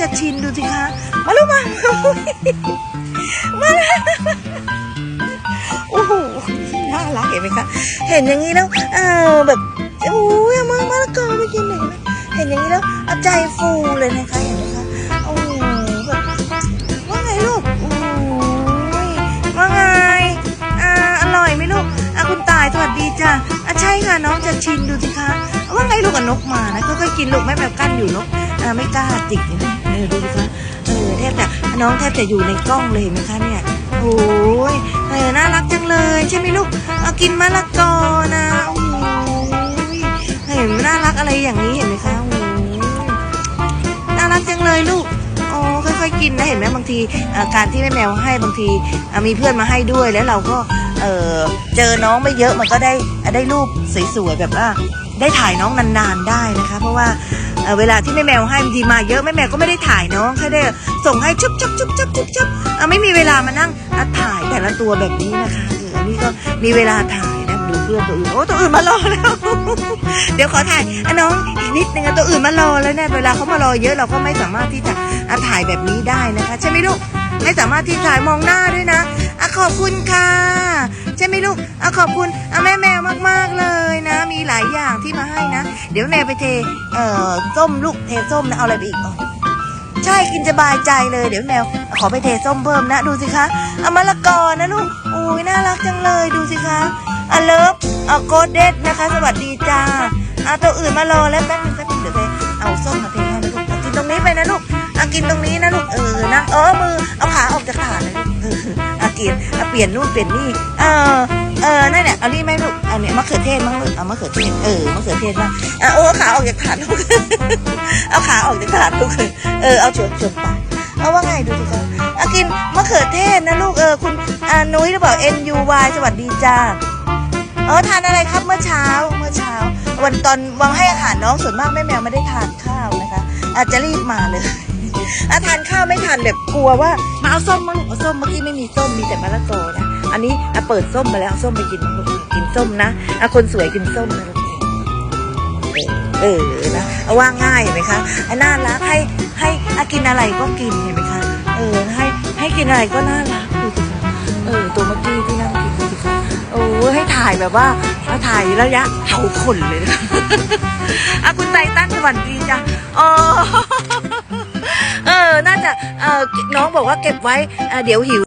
จะชินดูสิคะ มาลูกมามาโอ้โหน่ารักเห็นไหมคะ เห็นอย่างนี้แล้วเออแบบโอ้ยมามาละกอไปกินหน่อยนะเห็นอย่างนี้แล้วเอาใจฟูเลยนะคะเห็นไหมคะโอ้โหแบบว่าไงลูกโอ้ยว่าไงอ่าอร่อยไหมลูกอะคุณตายสวัสดีจ้ะอะใช่ค่ะน้องจะชินดูสิคะว่าไงลูกกับนกมานะค่อยกินลูกแม่แบบกั้นอยู่นกอ่าไม่กล้าจิกนะเออ ดูสิคะเออแทบจะน้องแทบจะอยู่ในกล้องเลยเห็นไหมคะเนี่ยโอ้ยเออน่ารักจังเลยใช่ไหมลูกเอากินมะละกอนะโอ้ยเห็นน่ารักอะไรอย่างนี้เห็นไหมคะโอ้ยน่ารักจังเลยลูกโอ้ค่อยๆกินนะเห็นไหมบางทีการที่แม่แมวให้บางทีมีเพื่อนมาให้ด้วยแล้วเราก็เออเจอน้องไม่เยอะมันก็ได้ได้รูปสวยๆแบบว่าได้ถ่ายน้องนานๆได้นะคะ เพราะว่า เวลาที่แม่แมวให้บางทีมาเยอะแม่แมวก็ไม่ได้ถ่ายน้องแค่ได้ส่งให้ชุบชุบชุบชุบชุบชุบไม่มีเวลามานั่งถ่ายแต่ละตัวแบบนี้นะคะอันนี้ก็มีเวลาถ่ายนะดูเพื่อนตัวอื่นโอ้ตัวอื่นมารอแล้ว เดี๋ยวขอถ่ายอะน้องอีกนิดนึงอะตัวอื่นมารอแล้วเนี่ยเวลาเขามารอเยอะเราก็ไม่สามารถที่จะถ่ายแบบนี้ได้นะคะ ใช่ไหมลูกไม่สามารถที่ถ่ายมองหน้าด้วยนะอะขอบคุณค่ะ ใช่ไหมลูกอะขอบคุณอะแม่แมวมากๆเลย มีหลายอย่างที่มาให้นะ เดี๋ยวแมวไปเท เอ่อส้มลูกเทส้มนะเอาอะไรไปอีกอ๋อใช่กินสบายใจเลยเดี๋ยวแมวขอไปเทส้มเพิ่มนะดูสิคะเอามะละกอนะลูกอุ้ยน่ารักจังเลยดูสิคะอะเลิฟเอาโกดเดดนะคะ สวัสดีจ้าอะตัวอื่นมารอแล้วแป๊บนึงแป๊บนึงเดี๋ยวไปเอาส้มมาเทให้นะลูกกินตรงนี้ไปนะลูกอะกินตรงนี้นะลูกเออนะเออมือเอาขาออกจากถาดเลยลูกเอออะกินอะเปลี่ยนนู่นเปลี่ยนนี่เออ เออนั่นแหละเอานี่ไหมลูกเอาเนี่ยมะเขือเทศมั้งลูกเอามะเขือเทศเออมะเขือเทศมั้งอะโอ้ขาออกจากถาดลูกเอาขาออกจากถาดลูกเออเอาชวนชวนไปเอาว่าไงดูสิคะเอากินมะเขือเทศนะลูกเออคุณอ่านุ้ยหรือเปล่า N U Y สวัสดีจ้าเออทานอะไรครับเมื่อเช้าเมื่อเช้า วันตอนวางให้อาหารน้องส่วนมากแม่แมวไม่ได้ทานข้าวนะคะ อาจจะรีบมาเลยอาทานข้าวไม่ทานแบบกลัวว่ามาเอาส้มมาลูกเอาส้มเมื่อกี้ไม่มีส้มมีแต่มะละกอนะ อันนี้อะเปิดส้มมาแล้วส้มไปกินกินส้มนะอะคนสวยกินส้มนะเออเออนะเอาว่าง่ายเห็นไหมคะอะน่ารักให้ให้อะกินอะไรก็กินเห็นไหมคะเออให้ให้กินอะไรก็น่ารักดูสิคะเออตัวเมื่อกี้ที่นั่งกินดูสิคะโอ้ให้ถ่ายแบบว่าถ่ายระยะเผาขนเลยนะอะคุณไตตั้นสวัสดีจ้ะอ๋อเออน่าจะเออน้องบอกว่าเก็บไว้เเดี๋ยวหิว